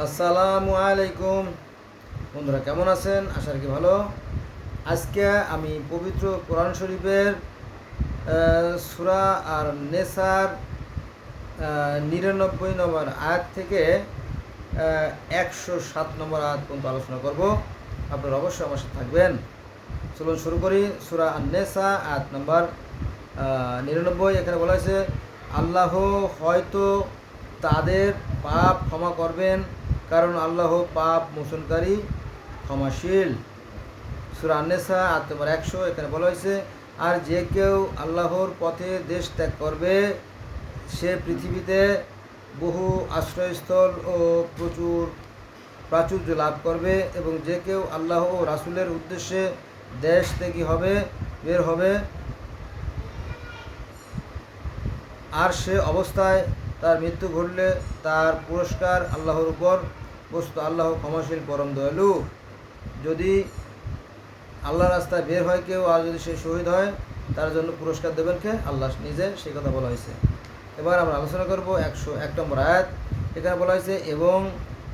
আসসালামু আলাইকুম। বন্ধুরা কেমন আছেন? আশা কি ভালো। আজকে আমি পবিত্র কোরআন শরীফের সুরা আর নেসার নিরানব্বই নম্বর আয়াত থেকে একশো সাত নম্বর আয়াত পর্যন্ত আলোচনা করব। আপনারা অবশ্যই আমার সাথে থাকবেন। চলুন শুরু করি। সুরা আর নেসা আয়াত নম্বর নিরানব্বই। এখানে বলা হয়েছে, আল্লাহ হয়তো তাদের পাপ ক্ষমা করবেন, কারণ আল্লাহ পাপ মোচনকারী ক্ষমাশীল। সুরা আন্নেসা আট নম্বর একশো, এখানে বলা হয়েছে, আর যে কেউ আল্লাহর পথে দেশ ত্যাগ করবে, সে পৃথিবীতে বহু আশ্রয়স্থল ও প্রচুর প্রাচুর্য লাভ করবে এবং যে কেউ আল্লাহ ও রাসুলের উদ্দেশ্যে দেশ ত্যাগী হবে, বের হবে। আর সে অবস্থায় তার মৃত্যু ঘটলে তার পুরস্কার আল্লাহর উপর বস্তু আল্লাহ ক্ষমাশীল, পরম দয়ালু। যদি আল্লাহ রাস্তায় বের হয় কেউ, আর যদি সে শহীদ হয়, তার জন্য পুরস্কার দেবেন কে? আল্লাহ নিজে সেই কথা বলা হয়েছে। এবার আমরা আলোচনা করব একশো এক নম্বর আয়াত। এখানে বলা হয়েছে, এবং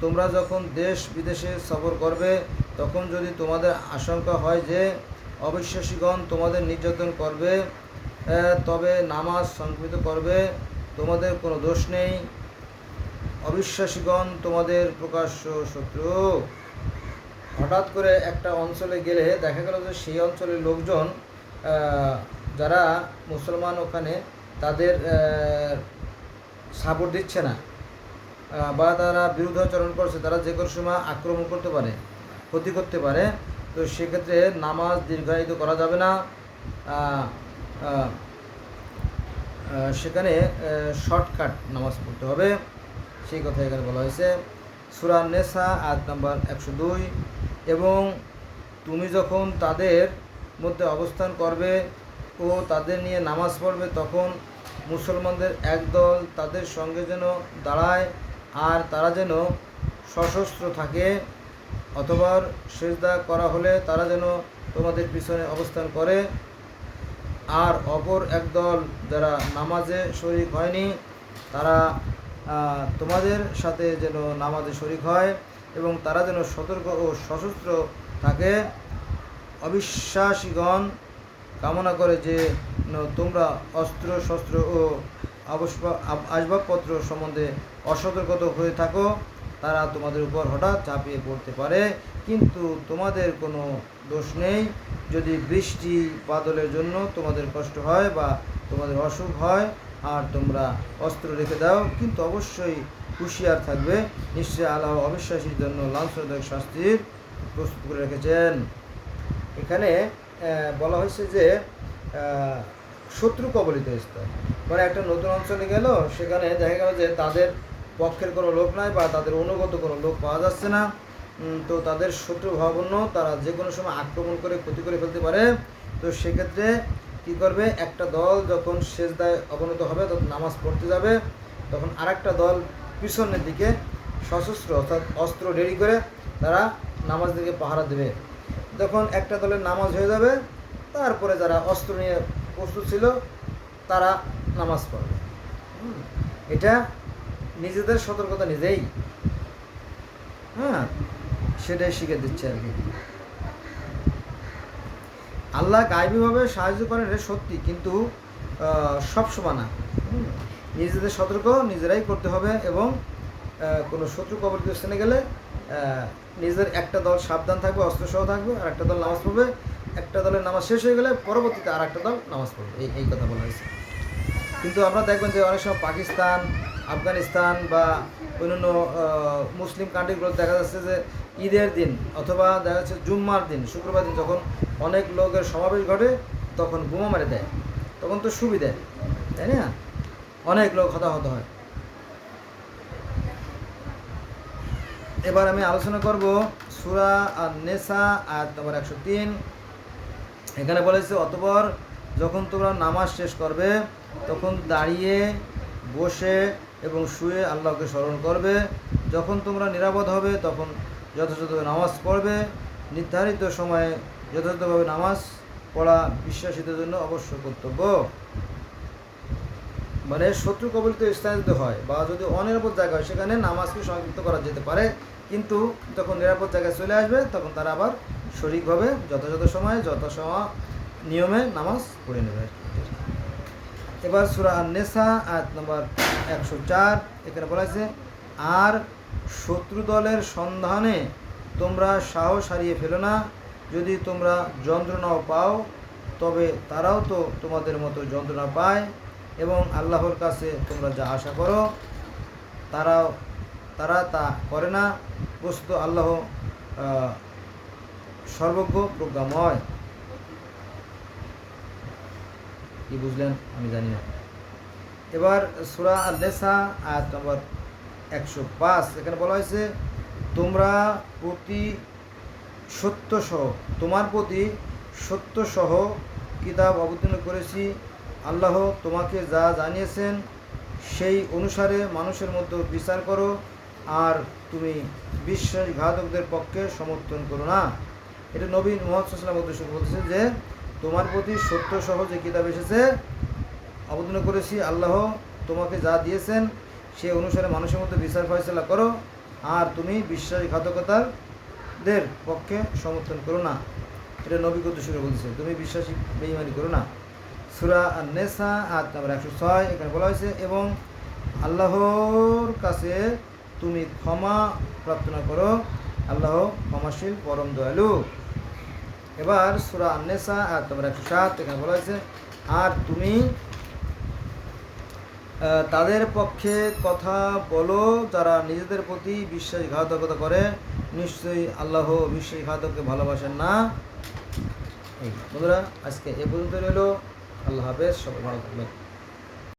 তোমরা যখন দেশ বিদেশে সফর করবে, তখন যদি তোমাদের আশঙ্কা হয় যে অবিশ্বাসীগণ তোমাদের নির্যাতন করবে তবে নামাজ সংকৃত করবে তোমাদের কোনো দোষ নেই। অবিশ্বাসীগণ, তোমাদের প্রকাশ্য শত্রু। হঠাৎ করে একটা অঞ্চলে গেলে দেখা গেল যে সেই অঞ্চলের লোকজন যারা মুসলমান ওখানে, তাদের সাপোর্ট দিচ্ছে না। বা তারা বিরুদ্ধাচরণ করছে, তারা যে কোনো সময় আক্রমণ করতে পারে, ক্ষতি করতে পারে। তো সেক্ষেত্রে নামাজ দীর্ঘায়িত করা যাবে না। সেখানে শর্টকাট নামাজ পড়তে হবে। সেই কথা এখানে বলা হয়েছে। সুরা নেসা, আয়াত নাম্বার একশো দুই। এবং তুমি যখন তাদের মধ্যে অবস্থান করবে ও তাদের নিয়ে নামাজ পড়বে, তখন মুসলমানদের একদল তাদের সঙ্গে যেন দাঁড়ায় আর তারা যেন সশস্ত্র থাকে। অথবা সেজদা করা হলে তারা যেন তোমাদের পিছনে অবস্থান করে। আর অপর একদল যারা নামাজে শরিক হয়নি, তারা তোমাদের সাথে যেন নামাজে শরিক হয় এবং তারা যেন সতর্ক ও সশস্ত্র থাকে। অবিশ্বাসীগণ কামনা করে যে তোমরা অস্ত্র, শস্ত্র ও আসবাবপত্র সম্বন্ধে অসতর্কত হয়ে থাকো। তারা তোমাদের উপর হঠাৎ চাপিয়ে পড়তে পারে, কিন্তু তোমাদের কোনো দোষ নেই। যদি বৃষ্টি বাদলের জন্য তোমাদের কষ্ট হয় বা তোমাদের অসুখ হয় আর তোমরা অস্ত্র রেখে দাও, কিন্তু অবশ্যই হুঁশিয়ার থাকবে। নিশ্চয়ই আল্লাহ অবিশ্বাসীর জন্য লাঞ্ছনদায়ক শাস্তির প্রস্তুত করে রেখেছেন। এখানে বলা হয়েছে যে শত্রু কবলিত স্তর মানে একটা নতুন অঞ্চলে গেল, সেখানে দেখা গেল যে তাদের পক্ষের কোনো লোক নাই বা তাদের অনুগত কোনো লোক পাওয়া যাচ্ছে না। তো তাদের শত্রু ভাবাপন্ন তারা যে কোনো সময় আক্রমণ করে ক্ষতি করে ফেলতে পারে। তো সেক্ষেত্রে কী করবে? একটা দল যখন শেষ দায় অবনত হবে, তখন নামাজ পড়তে যাবে। তখন আরেকটা দল পিছনের দিকে সশস্ত্র অর্থাৎ অস্ত্র রেডি করে তারা নামাজ দিকে পাহারা দেবে। যখন একটা দলের নামাজ হয়ে যাবে, তারপরে যারা অস্ত্র নিয়ে প্রস্তুত ছিল, তারা নামাজ পড়বে। এটা নিজেদের সতর্কতা নিজেই। হ্যাঁ সেটাই শিখে দিচ্ছে আর কি। আল্লাহ গাইবীভাবে সাহায্য করেন এটা সত্যি, কিন্তু সব সময় না। নিজেদের সতর্ক নিজেরাই করতে হবে এবং কোনো শত্রু কবলিত স্থানে গেলে নিজের একটা দল সাবধান থাকবে, অস্ত্রসহ থাকবে, আর একটা দল নামাজ পড়বে। একটা দলের নামাজ শেষ হয়ে গেলে পরবর্তীতে আর একটা দল নামাজ পড়বে, এই এই কথা বলা হয়েছে। কিন্তু আপনারা দেখবেন যে অনেক সময় পাকিস্তান, আফগানিস্তান বা অন্যান্য মুসলিম কান্ট্রিগুলো দেখা যাচ্ছে যে ঈদের দিন অথবা দেখা যাচ্ছে জুম্মার দিন, শুক্রবার দিন যখন অনেক লোকের সমাবেশ ঘটে, তখন বোমা মেরে দেয়। তখন তো সুবিধে, তাই না? অনেক লোক হতাহত হয়। এবার আমি আলোচনা করব সুরা আর নেসা আয়াত নম্বর একশো তিন। এখানে বলেছে অতপর যখন তোমরা নামাজ শেষ করবে, তখন দাঁড়িয়ে, বসে এবং শুয়ে আল্লাহকে স্মরণ করবে। যখন তোমরা নিরাপদ হবে, তখন যথাযথভাবে নামাজ পড়বে। নির্ধারিত সময়ে যথাযথভাবে নামাজ পড়া বিশ্বাসীদের জন্য অবশ্য কর্তব্য। মানে শত্রু কবলিত স্থানে যদি হয় বা যদি অনিরাপদ জায়গা হয়, সেখানে নামাজকে সংযুক্ত করা যেতে পারে। কিন্তু যখন নিরাপদ জায়গায় চলে আসবে, তখন তারা আবার সঠিকভাবে যথাযথ সময়ে যথাসময় নিয়মে নামাজ পড়ে নেবে। এবার সুরা নেসা আয়াত নম্বর একশো চার, এখানে বলা আছে আর শত্রু দলের সন্ধানে তোমরা সাহস হারিয়ে ফেলো না। যদি তোমরা যন্ত্রণাও পাও, তবে তারাও তো তোমাদের মতো যন্ত্রণা পায় এবং আল্লাহর কাছে তোমরা যা আশা করো, তারাও, তারা তা করে না। বস্তু আল্লাহ সর্বজ্ঞ, প্রজ্ঞাময়। কি বুঝলেন? আমি জানি না। এবার সুরা আল-নেসা, আয়াত নম্বর একশো পাঁচ। এখানে বলা হয়েছে, তোমরা প্রতি সত্য সহ তোমার প্রতি সত্য সহ কিতাব অবতীর্ণ করেছি। আল্লাহ তোমাকে যা জানিয়েছেন, সেই অনুসারে মানুষের মধ্যে বিচার করো, আর তুমি বিশ্বাসঘাতকদের পক্ষে সমর্থন করো না। এটা নবীন মোহাম্মদ উদ্দেশ্য বলতেছে যে, তোমার প্রতি সত্য সহ যে কিতাব এসেছে, অবতীর্ণ করেছি, আল্লাহ তোমাকে যা দিয়েছেন সে অনুসারে মানুষের মধ্যে বিচার ফয়সলা করো, আর তুমি বিশ্বাসঘাতকতারদের পক্ষে সমর্থন করো না। এটা নবী উদ্দেশ্য করে বলতেছে তুমি বিশ্বাসী বেইমানি করো না। সুরা আর নেসা আট নম্বর একশো ছয়, এখানে বলা হয়েছে, এবং আল্লাহর কাছে তুমি ক্ষমা প্রার্থনা করো। আল্লাহ ক্ষমাশীল, পরম দয়ালু। এবার সুরা আর আন্নেসা আর তোমার একশো সাত, এখানে বলা হয়েছে, আর তুমি তাদের পক্ষে কথা বলো, যারা নিজেদের প্রতি বিশ্বাসঘাতকতা করে, নিশ্চয়ই আল্লাহ বিশ্বাসঘাতককে ভালোবাসেন না। বন্ধুরা, আজকে এ পর্যন্ত রইল। আল্লাহ হাফেজ, সবাই ভালো থাকবেন।